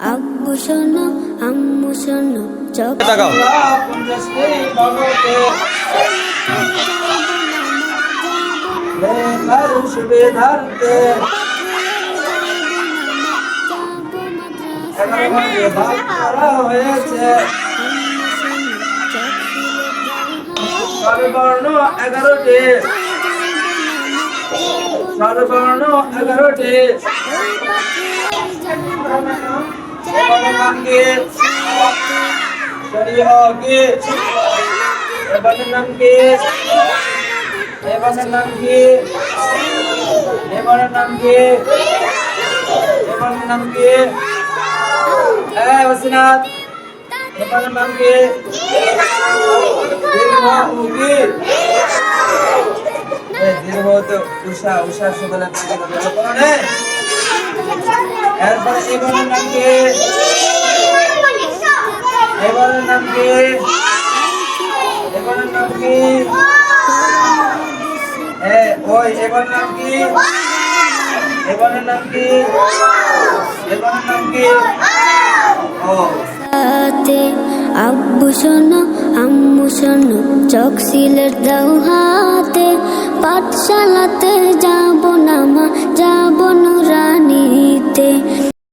আব্বু শোনো আম্মু শোনো চোখ ভাগ করা হয়েছে স্বরবর্ণ এগারোটি স্বরবর্ণ এগারোটি এবারে নাম কি এবারে নাম কি? এবারে নাম কি? এবারে নাম কি? করনে এরপরে এবারের নাম কি? এবারের নাম কি? এবারের নাম কি? ওই এবার নাম কি? এবারের নাম কি? এবারের নাম কি? ও। আব্বু শোনো আম্মু শোনো চোখ সিলেট দাও হাতে পাঠশালাতে